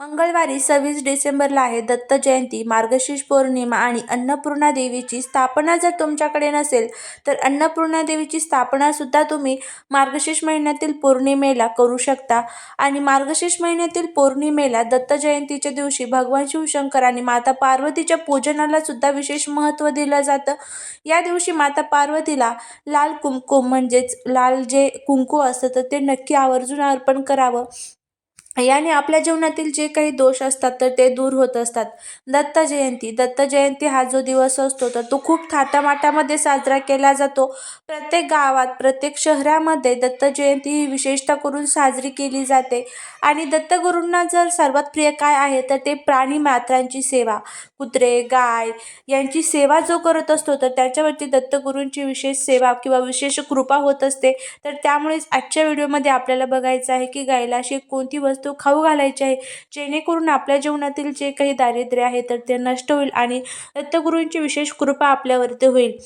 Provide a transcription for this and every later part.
मंगळवारी सव्वीस डिसेंबरला आहे दत्त जयंती. मार्गशीर्ष पौर्णिमा आणि अन्नपूर्णा देवीची स्थापना जर तुमच्याकडे नसेल तर अन्नपूर्णा देवीची स्थापनासुद्धा तुम्ही मार्गशीर्ष महिन्यातील पौर्णिमेला करू शकता. आणि मार्गशीर्ष महिन्यातील पौर्णिमेला दत्त जयंतीच्या दिवशी भगवान शिवशंकर आणि माता पार्वतीच्या पूजनाला सुद्धा विशेष महत्त्व दिलं जातं. या दिवशी माता पार्वतीला लाल कुंकुम म्हणजेच लाल जे कुंकू असतं तर ते नक्की आवर्जून अर्पण करावं. याने आपल्या जीवनातील जे काही दोष असतात तर ते दूर होत असतात. दत्त जयंती दत्त जयंती हा जो दिवस असतो तर तो खूप थाटामाटामध्ये साजरा केला जातो. प्रत्येक गावात प्रत्येक शहरामध्ये दत्त जयंती ही विशेषतः करून साजरी केली जाते. आणि दत्तगुरूंना जर सर्वात प्रिय काय आहे तर ते प्राणी मात्रांची सेवा. कुत्रे गाय यांची सेवा जो करत असतो तर त्याच्यावरती दत्तगुरूंची विशेष सेवा किंवा विशेष कृपा होत असते. तर त्यामुळेच आजच्या व्हिडिओमध्ये आपल्याला बघायचं आहे की गायला अशी कोणती वस्तू खाऊ घालायची आहे. जेणेकरून आपल्या जीवनातील जे काही दारिद्र्य आहे तर ते नष्ट होईल आणि दत्तगुरूंची विशेष कृपा आपल्यावरती होईल.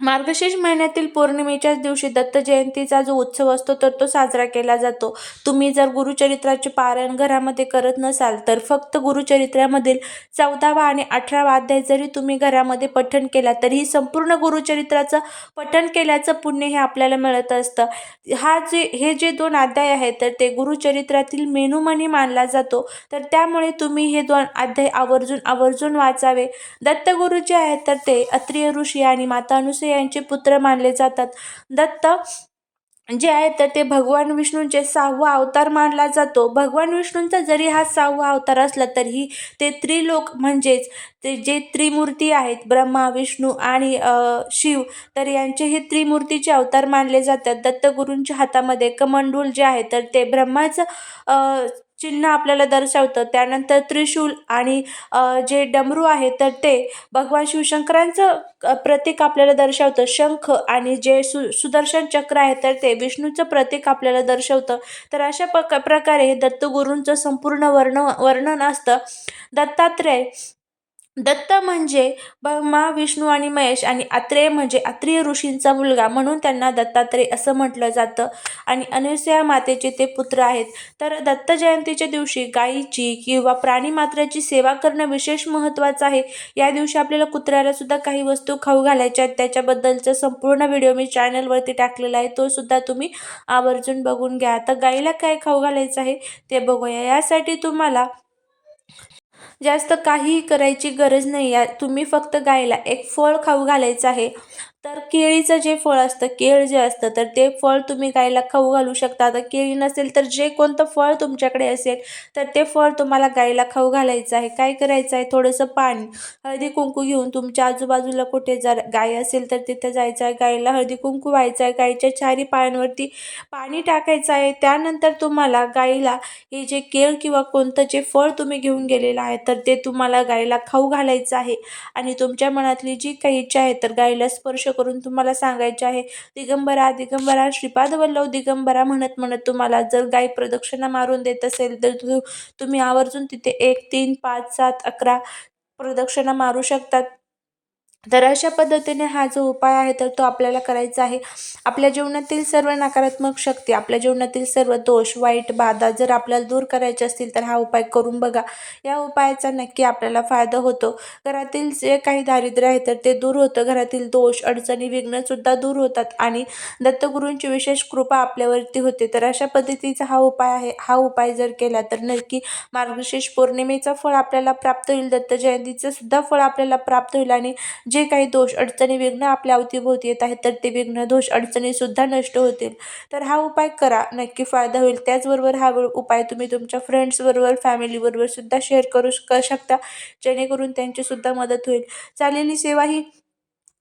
मार्गशीर्ष महिन्यातील पौर्णिमेच्याच दिवशी दत्त जयंतीचा जो उत्सव असतो तर तो साजरा केला जातो. तुम्ही जर गुरुचरित्राचे पारायण घरामध्ये करत नसाल तर फक्त गुरुचरित्रामधील चौदावा आणि अठरावा अध्याय जरी तुम्ही घरामध्ये पठण केला तरीही संपूर्ण गुरुचरित्राचं पठण केल्याचं पुण्य हे आपल्याला मिळत असतं. हा जे हे जे दोन अध्याय आहेत तर ते गुरुचरित्रातील मेनूमनी मानला जातो. तर त्यामुळे तुम्ही हे दोन अध्याय आवर्जून आवर्जून वाचावे. दत्तगुरू जे आहेत तर ते अत्रिय ऋषी आणि माता अनुसूया यांचे पुत्र मानले जातात. दत्त जे आहे तर ते भगवान विष्णूंचे सहावा अवतार मानला जातो. भगवान विष्णूंचा जरी हा सहावा अवतार असला तरीही ते त्रिलोक म्हणजेच ते जे त्रिमूर्ती आहेत ब्रह्मा विष्णू आणि शिव तर यांचे हे त्रिमूर्तीचे अवतार मानले जातात. दत्तगुरूंच्या हातामध्ये कमंडूल जे आहे तर ते ब्रह्माचं चिन्ह आपल्याला दर्शवतं. त्यानंतर त्रिशूल आणि जे डमरू आहे तर ते भगवान शिवशंकरांचं प्रतीक आपल्याला दर्शवतं. शंख आणि जे सु सुदर्शन चक्र आहे तर ते विष्णूचं प्रतीक आपल्याला दर्शवतं. तर अशा पक प्रकारे हे दत्तगुरूंचं संपूर्ण वर्ण वर्णन असतं. दत्तात्रय दत्त म्हणजे ब्रह्मा विष्णू आणि महेश आणि आत्रेय म्हणजे आत्रेय ऋषींचा मुलगा म्हणून त्यांना दत्तात्रेय असं म्हटलं जातं. आणि अनुसया मातेचे ते पुत्र आहेत. तर दत्त जयंतीच्या दिवशी गायीची किंवा प्राणी मात्राची सेवा करणं विशेष महत्त्वाचं आहे. या दिवशी आपल्याला कुत्र्याला सुद्धा काही वस्तू खाऊ घालायच्या त्याच्याबद्दलचा संपूर्ण व्हिडिओ मी चॅनलवरती टाकलेला आहे. तो सुद्धा तुम्ही आवर्जून बघून घ्या. आता गाईला काय खाऊ घालायचं आहे ते बघूया. यासाठी तुम्हाला जास्त काहीही करायची गरज नाही. आहे तुम्ही फक्त गायीला एक फळ खाऊ घालायचं आहे. तर केळीचं जे फळ असतं केळ जे असतं तर ते फळ तुम्ही गायला खाऊ घालू शकता. आता केळी नसेल तर जे कोणतं फळ तुमच्याकडे असेल तर ते फळ तुम्हाला गायला खाऊ घालायचं आहे. काय करायचं आहे? थोडंसं पाणी हळदी कुंकू घेऊन तुमच्या आजूबाजूला कुठे जर गाय असेल तर तिथं जायचं आहे. गायला हळदी कुंकू व्हायचं आहे. गायच्या चारी पायांवरती पाणी टाकायचं आहे. त्यानंतर तुम्हाला गाईला हे जे केळ किंवा कोणतं जे फळ तुम्ही घेऊन गेलेलं आहे तर ते तुम्हाला गायला खाऊ घालायचं आहे. आणि तुमच्या मनातली जी काही इच्छा आहे तर गायीला स्पर्श करून तुम्हाला सांगायचे आहे. दिगंबरा दिगंबरा श्रीपाद वल्लभ दिगंबरा म्हणत म्हणत तुम्हाला जर गाय प्रदक्षिणा मारून देत असेल तर तुम्ही आवर्जून तिथे एक तीन पाच सात अकरा प्रदक्षिणा मारू शकतात. तर अशा पद्धतीने हा जो उपाय आहे तर तो आपल्याला करायचा आहे. आपल्या जीवनातील सर्व नकारात्मक शक्ती आपल्या जीवनातील सर्व दोष वाईट बाधा जर आपल्याला दूर करायचे असतील तर हा उपाय करून बघा. या उपायाचा नक्की आपल्याला फायदा होतो. घरातील जे काही दारिद्र्य आहे तर ते दूर होतं. घरातील दोष अडचणी विघ्नसुद्धा दूर होतात आणि दत्तगुरूंची विशेष कृपा आपल्यावरती होते. तर अशा पद्धतीचा हा उपाय आहे. हा उपाय जर केला तर नक्की मार्गशीर्ष पौर्णिमेचं फळ आपल्याला प्राप्त होईल. दत्त जयंतीचं सुद्धा फळ आपल्याला प्राप्त होईल आणि जे काही दोष अडचणी विघ्न आपल्या अवतीभोवती येत आहेत तर ते विघ्न दोष अडचणीसुद्धा नष्ट होतील. तर हा उपाय करा. नक्की फायदा होईल. त्याचबरोबर हा उपाय तुम्ही तुमच्या फ्रेंड्सबरोबर फॅमिलीबरोबर सुद्धा शेअर करू शकता. जेणेकरून त्यांचीसुद्धा मदत होईल. चालेली सेवा ही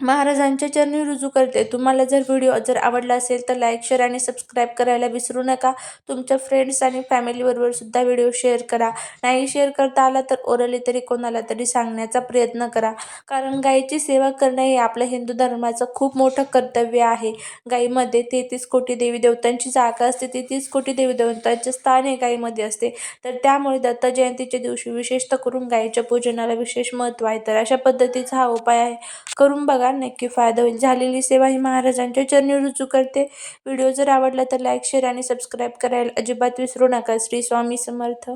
महाराजांच्या चरणी रुजू करते. तुम्हाला जर व्हिडिओ जर आवडला असेल तर लाईक शेअर आणि सबस्क्राईब करायला विसरू नका. तुमच्या फ्रेंड्स आणि फॅमिलीबरोबर सुद्धा व्हिडिओ शेअर करा. नाही शेअर करता आला तर ओरली तरी कोणाला तरी सांगण्याचा प्रयत्न करा. कारण गायीची सेवा करणं हे आपल्या हिंदू धर्माचं खूप मोठं कर्तव्य आहे. गायीमध्ये तेहतीस कोटी देवी देवतांची जागा असते. तेहतीस कोटी देवी देवतांचे स्थान हे गायीमध्ये असते. तर त्यामुळे दत्त जयंतीच्या दिवशी विशेषतः करून गायीच्या पूजनाला विशेष महत्त्व आहे. तर अशा पद्धतीचा हा उपाय आहे. करून बघा बघा नक्की फायदा होईल. झालेली सेवा ही महाराजांच्या चरणी रुजू करते. व्हिडिओ जर आवडला तर लाईक शेअर आणि सबस्क्राईब करायला अजिबात विसरू नका. श्री स्वामी समर्थ.